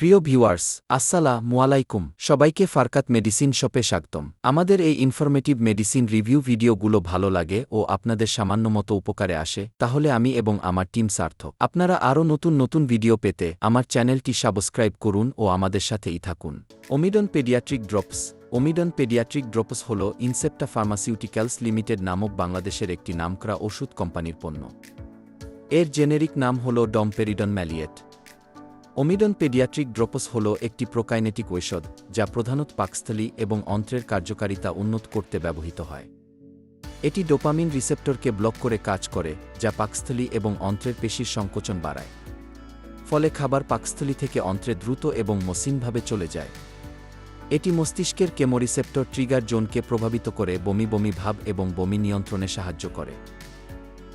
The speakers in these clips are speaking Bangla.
প্রিয় ভিউয়ার্স আসসালা মুয়ালাইকুম সবাইকে ফারকাত মেডিসিন শপে স্বাগতম। আমাদের এই ইনফরমেটিভ মেডিসিন রিভিউ ভিডিওগুলো ভালো লাগে ও আপনাদের সামান্য মতো উপকারে আসে, তাহলে আমি এবং আমার টিম সার্থক। আপনারা আরও নতুন নতুন ভিডিও পেতে আমার চ্যানেলটি সাবস্ক্রাইব করুন ও আমাদের সাথেই থাকুন। Omidon paediatric drops Omidon paediatric drops হল ইনসেপ্টা ফার্মাসিউটিক্যালস লিমিটেড নামক বাংলাদেশের একটি নামকরা ওষুধ কোম্পানির পণ্য। এর জেনেরিক নাম হল domperidone maleate Omidon paediatric drops হল একটি প্রোকাইনেটিক ঔষধ, যা প্রধানত পাকস্থলী এবং অন্ত্রের কার্যকারিতা উন্নত করতে ব্যবহৃত হয়। এটি ডোপামিন রিসেপ্টরকে ব্লক করে কাজ করে, যা পাকস্থলী এবং অন্ত্রের পেশির সংকোচন বাড়ায়। ফলে খাবার পাকস্থলী থেকে অন্ত্রে দ্রুত এবং মসৃণভাবে চলে যায়। এটি মস্তিষ্কের কেমোরিসেপ্টর ট্রিগার জোনকে প্রভাবিত করে বমি বমি ভাব এবং বমি নিয়ন্ত্রণে সাহায্য করে।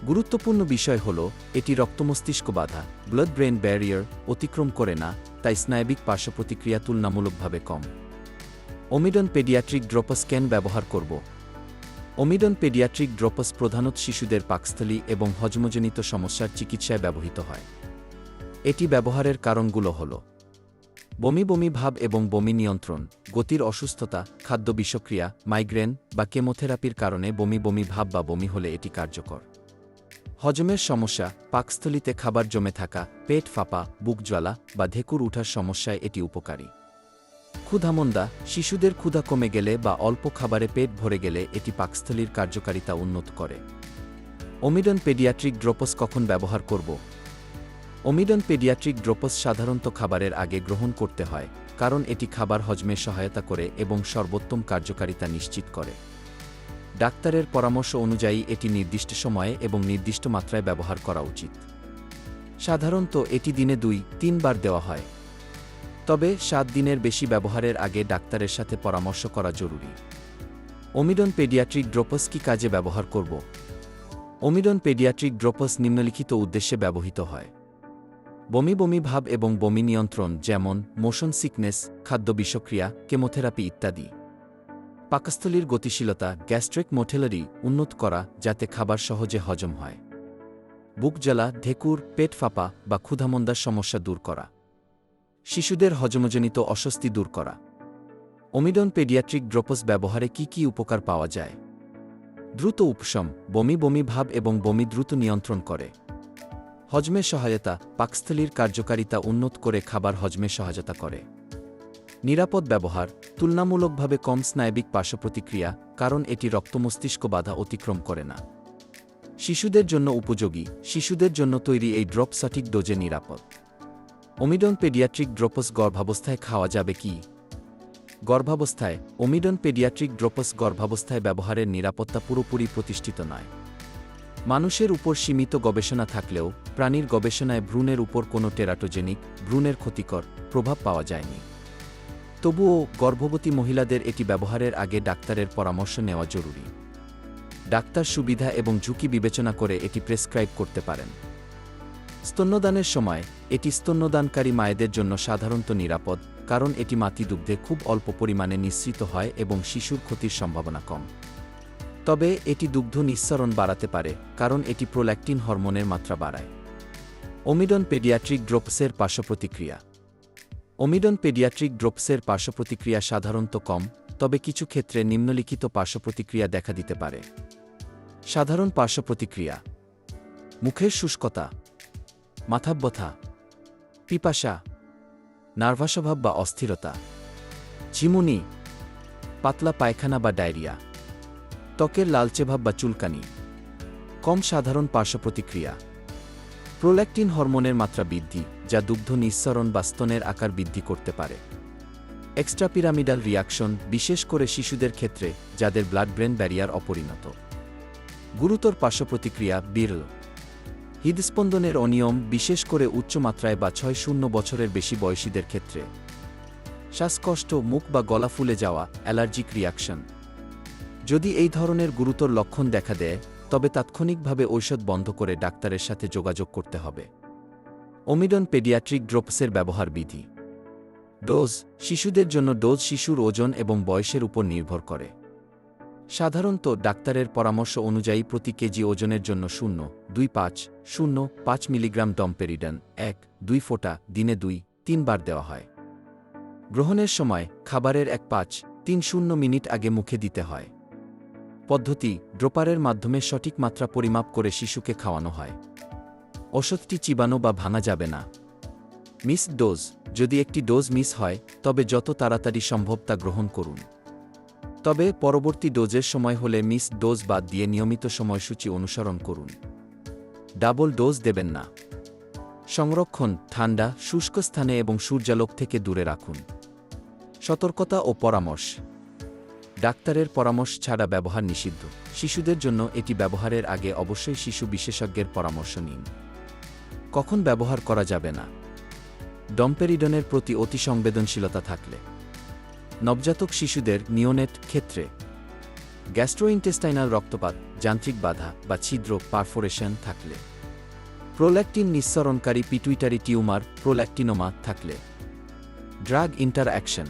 গুরুত্বপূর্ণ বিষয় হল, এটি রক্তমস্তিষ্ক বাধা ব্লাড ব্রেন ব্যারিয়ার অতিক্রম করে না, তাই স্নায়বিক পার্শ্বপ্রতিক্রিয়া তুলনামূলকভাবে কম। ওমিডন পেডিয়াট্রিক ড্রপস ক্যান ব্যবহার করব? ওমিডন পেডিয়াট্রিক ড্রপস প্রধানত শিশুদের পাকস্থলী এবং হজমজনিত সমস্যার চিকিৎসায় ব্যবহৃত হয়। এটি ব্যবহারের কারণগুলো হল, বমি বমি ভাব এবং বমি নিয়ন্ত্রণ, গতির অসুস্থতা, খাদ্য বিষক্রিয়া মাইগ্রেন বা কেমোথেরাপির কারণে বমি বমি ভাব বা বমি হলে এটি কার্যকর। হজমের সমস্যা, পাকস্থলিতে খাবার জমে থাকা, পেট ফাঁপা, বুক জ্বালা বা ধেকুর উঠার সমস্যায় এটি উপকারী। ক্ষুধামন্দা, শিশুদের ক্ষুধা কমে গেলে বা অল্প খাবারে পেট ভরে গেলে এটি পাকস্থলীর কার্যকারিতা উন্নত করে। ওমিডন পেডিয়াট্রিক ড্রোপস কখন ব্যবহার করব? ওমিডন পেডিয়াট্রিক ড্রোপস সাধারণত খাবারের আগে গ্রহণ করতে হয়, কারণ এটি খাবার হজমে সহায়তা করে এবং সর্বোত্তম কার্যকারিতা নিশ্চিত করে। ডাক্তারের পরামর্শ অনুযায়ী এটি নির্দিষ্ট সময়ে এবং নির্দিষ্ট মাত্রায় ব্যবহার করা উচিত। সাধারণত এটি দিনে দুই, তিনবার দেওয়া হয়। তবে সাত দিনের বেশি ব্যবহারের আগে ডাক্তারের সাথে পরামর্শ করা জরুরি। ওমিডন পেডিয়াট্রিক ড্রোপস কি কাজে ব্যবহার করব? ওমিডন পেডিয়াট্রিক ড্রোপস নিম্নলিখিত উদ্দেশ্যে ব্যবহৃত হয়। বমি বমি ভাব এবং বমি নিয়ন্ত্রণ যেমন, মোশন সিকনেস, খাদ্য বিষক্রিয়া, কেমোথেরাপি ইত্যাদি। পাকস্থলীর গতিশীলতা, গ্যাস্ট্রিক মোটেলারি উন্নত করা যাতে খাবার সহজে হজম হয়। বুক জ্বালা, ঢেকুর, পেট ফাঁপা বা ক্ষুধামন্দার সমস্যা দূর করা। শিশুদের হজমজনিত অস্বস্তি দূর করা। ওমিডন পেডিয়াট্রিক ড্রোপস ব্যবহারে কি কি উপকার পাওয়া যায়? দ্রুত উপশম, বমি বমি ভাব এবং বমি দ্রুত নিয়ন্ত্রণ করে। হজমে সহায়তা, পাকস্থলীর কার্যকারিতা উন্নত করে খাবার হজমে সহায়তা করে। নিরাপদ ব্যবহার, তুলনামূলকভাবে কম স্নায়বিক পার্শ্বপ্রতিক্রিয়া, কারণ এটি রক্তমস্তিষ্ক বাধা অতিক্রম করে না। শিশুদের জন্য উপযোগী, শিশুদের জন্য তৈরি এই ড্রপ সঠিক ডোজে নিরাপদ। ওমিডন পেডিয়াট্রিক ড্রপস গর্ভাবস্থায় খাওয়া যাবে কি? গর্ভাবস্থায় ওমিডন পেডিয়াট্রিক ড্রপস গর্ভাবস্থায় ব্যবহারের নিরাপত্তা পুরোপুরি প্রতিষ্ঠিত নয়। মানুষের উপর সীমিত গবেষণা থাকলেও, প্রাণীর গবেষণায় ভ্রূণের উপর কোনো টেরাটোজেনিক, ভ্রূণের ক্ষতিকর প্রভাব পাওয়া যায়নি। তবুও গর্ভবতী মহিলাদের এটি ব্যবহারের আগে ডাক্তারের পরামর্শ নেওয়া জরুরি। ডাক্তার সুবিধা এবং ঝুঁকি বিবেচনা করে এটি প্রেসক্রাইব করতে পারেন। স্তন্যদানের সময়, এটি স্তন্যদানকারী মায়েদের জন্য সাধারণত নিরাপদ, কারণ এটি মাতৃদুগ্ধে খুব অল্প পরিমাণে নিঃসৃত হয় এবং শিশুর ক্ষতির সম্ভাবনা কম। তবে এটি দুগ্ধ নিঃসরণ বাড়াতে পারে, কারণ এটি প্রোল্যাক্টিন হরমোনের মাত্রা বাড়ায়। ওমিডন পেডিয়াট্রিক ড্রোপসের পার্শ্বপ্রতিক্রিয়া ওমিডন পেডিয়াট্রিক ড্রোপসের পার্শ্বপ্রতিক্রিয়া সাধারণত কম, তবে কিছু ক্ষেত্রে নিম্নলিখিত পার্শ্বপ্রতিক্রিয়া দেখা দিতে পারে। সাধারণ পার্শ্বপ্রতিক্রিয়া। মুখের শুষ্কতা। মাথাব্যথা। পিপাসা। নার্ভাসভাব বা অস্থিরতা। ঝিমুনি। পাতলা পায়খানা বা ডায়রিয়া। ত্বকের লালচে ভাব বা চুলকানি। কম সাধারণ পার্শ্বপ্রতিক্রিয়া। প্রোল্যাক্টিন হরমোনের মাত্রা বৃদ্ধি। যা দুগ্ধ নিঃসরণ বা স্তনের আকার বৃদ্ধি করতে পারে। এক্সট্রাপিরামিডাল রিয়াকশন বিশেষ করে শিশুদের ক্ষেত্রে, যাদের ব্লাড ব্রেন ব্যারিয়ার অপরিণত। গুরুতর পার্শ্বপ্রতিক্রিয়া বিরল হৃদস্পন্দনের অনিয়ম বিশেষ করে উচ্চ মাত্রায় বা ছয় শূন্য বছরের বেশি বয়সীদের ক্ষেত্রে। শ্বাসকষ্ট, মুখ বা গলা ফুলে যাওয়া, অ্যালার্জিক রিয়াকশন। যদি এই ধরনের গুরুতর লক্ষণ দেখা দেয়, তবে তাৎক্ষণিকভাবে ঔষধ বন্ধ করে ডাক্তারের সাথে যোগাযোগ করতে হবে। ওমিডন পেডিয়াট্রিক ড্রপসের ব্যবহার বিধি। ডোজ, শিশুদের জন্য ডোজ শিশুর ওজন এবং বয়সের উপর নির্ভর করে। সাধারণত ডাক্তারের পরামর্শ অনুযায়ী প্রতি কেজি ওজনের জন্য শূন্য, দুই পাঁচ, শূন্য, পাঁচ মিলিগ্রাম ডম্পেরিডান, এক, দুই ফোঁটা, দিনে দুই, তিনবার দেওয়া হয়। গ্রহণের সময় খাবারের এক পাঁচ, তিন শূন্য মিনিট আগে মুখে দিতে হয়। পদ্ধতি, ড্রোপারের মাধ্যমে সঠিক মাত্রা পরিমাপ করে শিশুকে খাওয়ানো হয়। ওষুধটি চিবানো বা ভাঙা যাবে না। মিস ডোজ, যদি একটি ডোজ মিস হয়, তবে যত তাড়াতাড়ি সম্ভব তা গ্রহণ করুন। তবে পরবর্তী ডোজের সময় হলে মিস ডোজ বাদ দিয়ে নিয়মিত সময়সূচি অনুসরণ করুন। ডাবল ডোজ দেবেন না। সংরক্ষণ, ঠান্ডা, শুষ্ক স্থানে এবং সূর্যালোক থেকে দূরে রাখুন। সতর্কতা ও পরামর্শ। ডাক্তারের পরামর্শ ছাড়া ব্যবহার নিষিদ্ধ। শিশুদের জন্য এটি ব্যবহারের আগে অবশ্যই শিশু বিশেষজ্ঞের পরামর্শ নিন। কখন ব্যবহার করা যাবে না। ডম্পেরিডনের প্রতি অতি সংবেদনশীলতা থাকলে। নবজাতক শিশুদের নিওনেট ক্ষেত্রে। গ্যাস্ট্রোইন্টেস্টাইনাল রক্তপাত, যান্ত্রিক বাধা বা ছিদ্র পারফোরেশন থাকলে। প্রোল্যাক্টিন নিঃসরণকারী পিটুইটারি টিউমার, প্রোল্যাক্টিনোমা থাকলে। Drug interaction.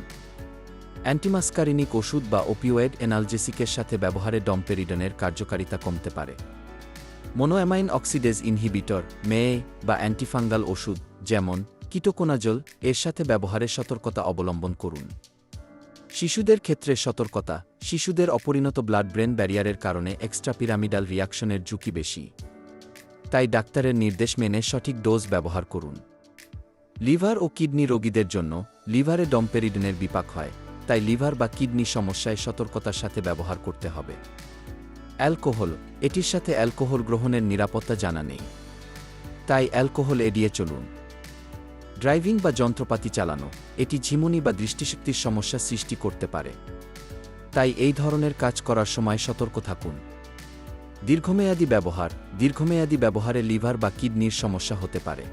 অ্যান্টিমাস্কারিনিক ওষুধ বা ওপিওয়েড এনালজেসিকের সাথে ব্যবহারে ডম্পেরিডনের কার্যকারিতা কমতে পারে। মোনোঅ্যামাইন অক্সিডেজ ইনহিবিটর মেয়ে বা অ্যান্টিফাঙ্গাল ওষুধ, যেমন কিটোকোনাজল এর সাথে ব্যবহারে সতর্কতা অবলম্বন করুন। শিশুদের ক্ষেত্রে সতর্কতা, শিশুদের অপরিণত ব্লাড ব্রেন ব্যারিয়ারের কারণে এক্সট্রা পিরামিডাল রিয়াকশনের ঝুঁকি বেশি। তাই ডাক্তারের নির্দেশ মেনে সঠিক ডোজ ব্যবহার করুন। লিভার ও কিডনি রোগীদের জন্য লিভারে ডম্পেরিডনের বিপাক হয়, তাই লিভার বা কিডনি সমস্যায় সতর্কতার সাথে ব্যবহার করতে হবে। অ্যালকোহল, এটির সাথে অ্যালকোহল গ্রহণের নিরাপত্তা জানা নেই। তাই অ্যালকোহল এড়িয়ে চলুন। ড্রাইভিং বা যন্ত্রপাতি চালানো, এটি ঝিমুনি বা দৃষ্টিশক্তির সমস্যা সৃষ্টি করতে পারে। তাই এই ধরনের কাজ করার সময় সতর্ক থাকুন। দীর্ঘমেয়াদী ব্যবহার, দীর্ঘমেয়াদী ব্যবহারে লিভার বা কিডনির সমস্যা হতে পারে।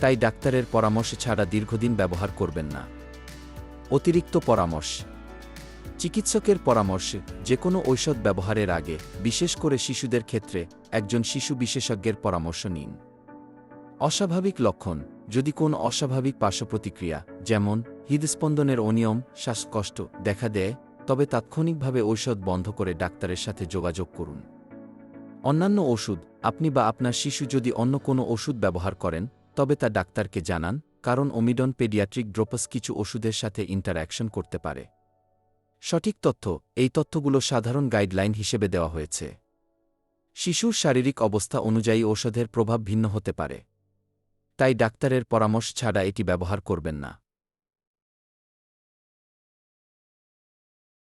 তাই ডাক্তারের পরামর্শ ছাড়া দীর্ঘদিন ব্যবহার করবেন না। অতিরিক্ত পরামর্শ চিকিৎসকের পরামর্শে যে কোনো ঔষধ ব্যবহারের আগে, বিশেষ করে শিশুদের ক্ষেত্রে, একজন শিশু বিশেষজ্ঞের পরামর্শ নিন। অস্বাভাবিক লক্ষণ, যদি কোন অস্বাভাবিক পার্শ্বপ্রতিক্রিয়া, যেমন, হৃদস্পন্দনের অনিয়ম, শ্বাসকষ্ট, দেখা দেয়, তবে তাৎক্ষণিকভাবে ঔষধ বন্ধ করে ডাক্তারের সাথে যোগাযোগ করুন। অন্যান্য ওষুধ, আপনি বা আপনার শিশু যদি অন্য কোনো ওষুধ ব্যবহার করেন, তবে তা ডাক্তারকে জানান, কারণ ওমিডন পেডিয়াট্রিক ড্রোপাস কিছু ওষুধের সাথে ইন্টারঅ্যাকশন করতে পারে। সঠিক তথ্য, এই তথ্যগুলো সাধারণ গাইডলাইন হিসেবে দেওয়া হয়েছে। শিশুর শারীরিক অবস্থা অনুযায়ী ঔষধের প্রভাব ভিন্ন হতে পারে। তাই ডাক্তারের পরামর্শ ছাড়া এটি ব্যবহার করবেন না।